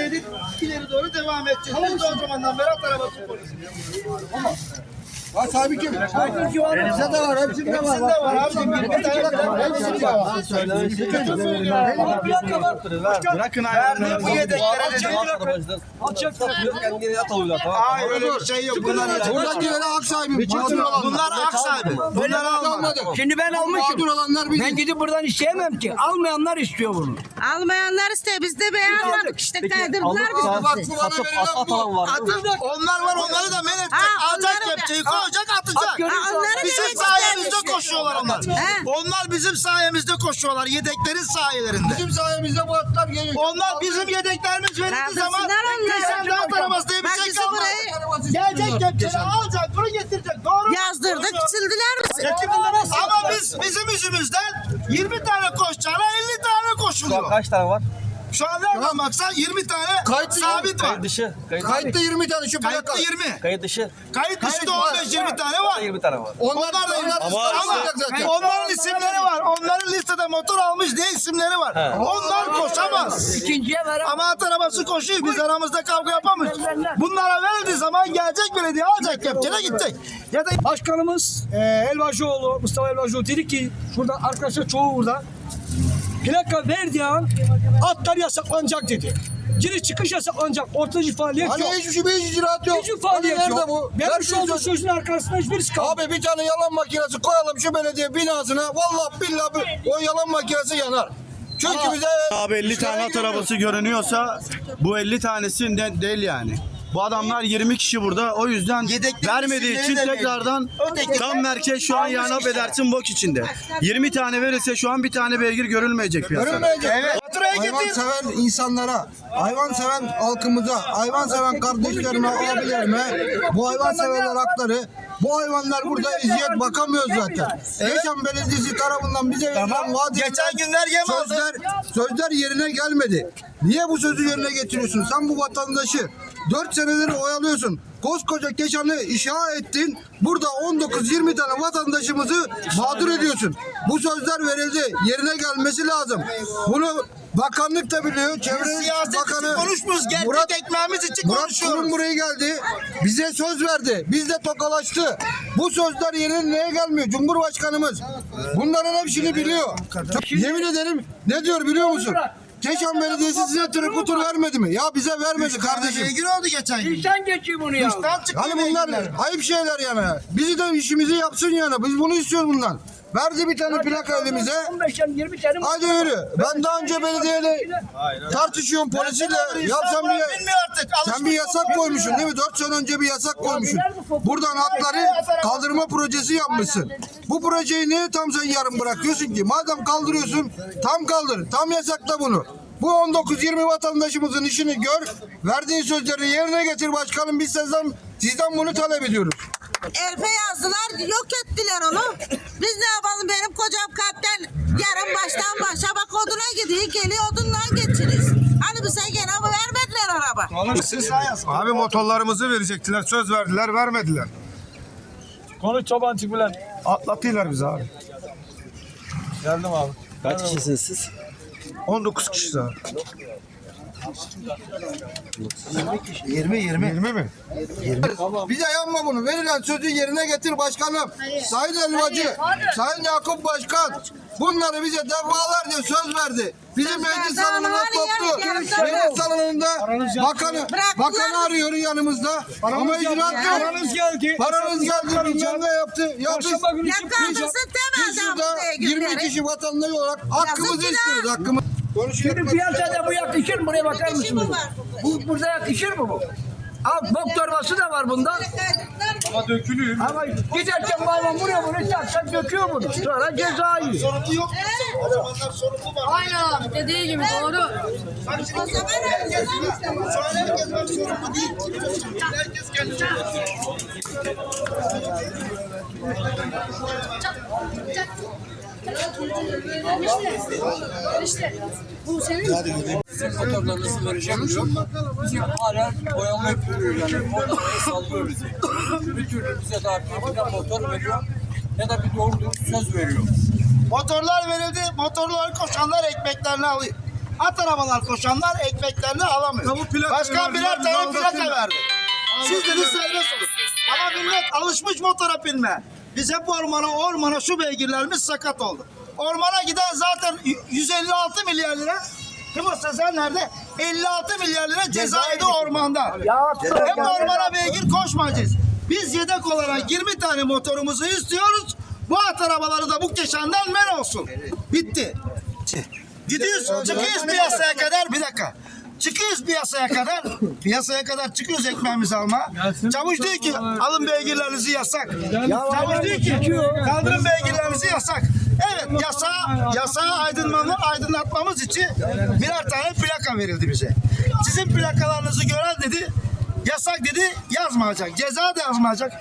ileri, ileri doğru devam edeceğiz. Biz de o zamandan beri at arabası konuşuyoruz. Ha sahibi kim? Elimizde de var, hepsinde var. Hepsinde var abi. Bir tane de hepsinde var. Bırakın Verdi bu yedeklere dedi. Hayır öyle bir şey yok. Bunlar Buradakileri hak sahibi. Bunlar hak sahibi. Bunlar almadı. Şimdi ben almışım. Mağdur olanlar bizim. Ben gidip buradan isteyemem ki. Almayanlar istiyor bunu. Almayanlar iste biz de beğenmedik işte kaydırdılar Bak bizi. bu bana verilen bu. Atın, onlar var onları da men edecek. Alacak onları da- koyacak atacak. Ha, onları Bizim sayemizde koşuyorlar onlar. He. Onlar bizim sayemizde koşuyorlar. Yedeklerin sayelerinde. Bizim sayemizde bu atlar geliyor. Onlar bizim yedeklerimiz verildiği Kaldırsınlar zaman onları. sen daha bir Bak şey bizi kalmadı. buraya Gelecek kepçeyi alacak bunu getirecek. Doğru mu? yazdırdık sildiler bizi. Ama biz bizim yüzümüzden 20 tane koşacağına 50 tane koşuluyor. Kaç tane var? Şu an nereden baksan 20 tane Kayıt sabit var. Kayıt dışı. Kayıt, Kayıtta 20 tane şu plaka. Kayıtlı 20. kayıt dışı. Kayıt dışı da var. 15-20 tane var. 20 tane var. Onlar Onlar da onlar ama, ıslanacak zaten. onların isimleri var. Onların listede motor almış diye isimleri var. Onlar koşamaz. İkinciye ver. Ama at arabası koşuyor. Biz aramızda kavga yapamayız. Bunlara verildiği zaman gelecek belediye alacak kepçene gidecek. Ya da Başkanımız e, Elvacıoğlu, Mustafa Elvacıoğlu dedi ki şurada arkadaşlar çoğu burada. Plaka verdiği an atlar yasaklanacak dedi. Giriş çıkış yasaklanacak. Ortacı faaliyet Hani yok. hiçbir şey bir icraat yok. Hiçbir faaliyet Hani nerede yok. bu? Vermiş olduğu söz- sözün arkasında hiçbirisi kalmadı. Abi bir tane yalan makinesi koyalım şu belediye binasına. Vallahi billahi o yalan makinesi yanar. Çünkü bize Abi 50 tane at arabası görünüyorsa bu 50 tanesi de değil yani. Bu adamlar 20 kişi burada o yüzden Yedeklerin vermediği için isimleri de tekrardan Öteki- tam merkez şu an yani affedersin bok içinde. 20 tane verirse şu an bir tane beygir görülmeyecek piyasada. görülmeyecek. Evet. Hayvan seven insanlara, hayvan seven halkımıza, hayvan seven kardeşlerime, abilerime bu hayvan severler hakları bu hayvanlar burada eziyet bakamıyoruz zaten. Yaşam Belediyesi tarafından bize verilen vaat edilen Geçen günler yem aldı. sözler, sözler yerine gelmedi. Niye bu sözü yerine getiriyorsun? Sen bu vatandaşı 4 senedir oyalıyorsun. Koskoca Keşan'ı inşa ettin. Burada 19-20 tane vatandaşımızı mağdur ediyorsun. Bu sözler verildi. Yerine gelmesi lazım. Bunu bakanlık da biliyor. Çevre Siyaset Bakanı konuşmuyoruz. Gerçek Murat, ekmeğimiz için Murat konuşuyoruz. Kurum buraya geldi. Bize söz verdi. Biz de tokalaştı. Bu sözler yerine neye gelmiyor? Cumhurbaşkanımız bunların hepsini biliyor. Yemin ederim ne diyor biliyor musun? Keşan Belediyesi size tır bu tur vermedi mi? Ya bize vermedi kardeşim. Beygir oldu geçen gün. Sen geçiyor bunu ya. Dıştan çıktı Hani bunlar beygirler. ayıp şeyler yani. Bizi de işimizi yapsın yani. Biz bunu istiyoruz bundan. Verdi bir tane plaka elimize. 15 tane 20 tane. Hadi yürü. Ben daha önce belediyeyle tartışıyorum polisiyle. Ya sen bir, artık. sen bir yasak koymuşsun değil mi? 4 sene önce bir yasak koymuşsun. Buradan atları kaldırma projesi yapmışsın. Bu projeyi niye tam sen yarım bırakıyorsun ki? Madem kaldırıyorsun tam kaldır. Tam yasakla bunu. Bu 19-20 vatandaşımızın işini gör. Verdiğin sözleri yerine getir başkanım. Biz sizden, sizden bunu talep ediyoruz. Elfe yazdılar yok ettiler onu. Biz ne yapalım benim kocam kalpten yarın baştan başa bak oduna gidiyor geliyor odundan geçiriz. Hani bize gene vermediler araba. Abi motorlarımızı verecektiler. Söz verdiler, vermediler. Konuş çobancı bilen. Atlatıyorlar bizi abi. Geldim abi. Kaç kişisiniz siz? 19 kişi abi. 20 20. 20 mi? Bize yapma bunu. Verilen sözü yerine getir başkanım. Sayın Elvacı, Sayın Yakup Başkan. Bunları bize defalarca söz verdi. Bizim Söz meclis verdi salonuna toplu. yarın yarın Meclis salonunda bakanı, Bıraktılar bakanı arıyor yanımızda. Ama icraat yok. Paranız geldi. Paranız geldi bilmem ne yaptı. Ya biz, Çarşamba günü Ya çıkmayacak. kaldırsın biz şurada buraya 20 günleri. kişi vatandaş olarak hakkımızı istiyoruz. Hakkımız. Şimdi piyasada bu yakışır mı? Buraya bakar mısınız? Bu burada yakışır mı bu? Al bok torbası da var bunda. Ama Ama giderken hayvan buraya bunu çarpsa döküyor bunu. Sonra ceza yiyor. Sorumlu yok. Sorumlu var. Aynen abi dediği gibi doğru. Hani şimdi O zaman herkes. Şu an herkes bak sorumlu değil. Kimse sorumlu değil. Herkes kendi sorumlu. İşte bu senin motorlarınızı vereceğim diyor. Bizim hala boyama yapıyor yani. Orada sallıyor bizi. Bir türlü bize daha bir motor veriyor ya da bir doğru dürüst söz veriyor. Motorlar verildi. Motorlar koşanlar ekmeklerini alıyor. At arabalar koşanlar ekmeklerini alamıyor. Başkan birer tane plaka verdi. Siz dedi serbest olun. Ama millet alışmış motora binme. Biz hep ormana ormana şu beygirlerimiz sakat oldu. Ormana giden zaten y- 156 milyar lira o Sezer nerede? 56 milyar lira cezaydı ormanda. Hep ormana beygir koşmayacağız. Biz yedek olarak 20 tane motorumuzu istiyoruz. Bu at arabaları da bu keşandan men olsun. Bitti. Gidiyoruz, çıkıyoruz piyasaya kadar. Bir dakika. Çıkıyoruz piyasaya kadar. Piyasaya kadar çıkıyoruz ekmeğimizi alma. Çavuş diyor ki alın beygirlerinizi yasak. Çavuş diyor ki kaldırın beygirlerinizi yasak. Evet yasağı, yasağı aydınlatma, aydınlatmamız için birer tane plaka verildi bize. Sizin plakalarınızı gören dedi yasak dedi yazmayacak. Ceza da yazmayacak.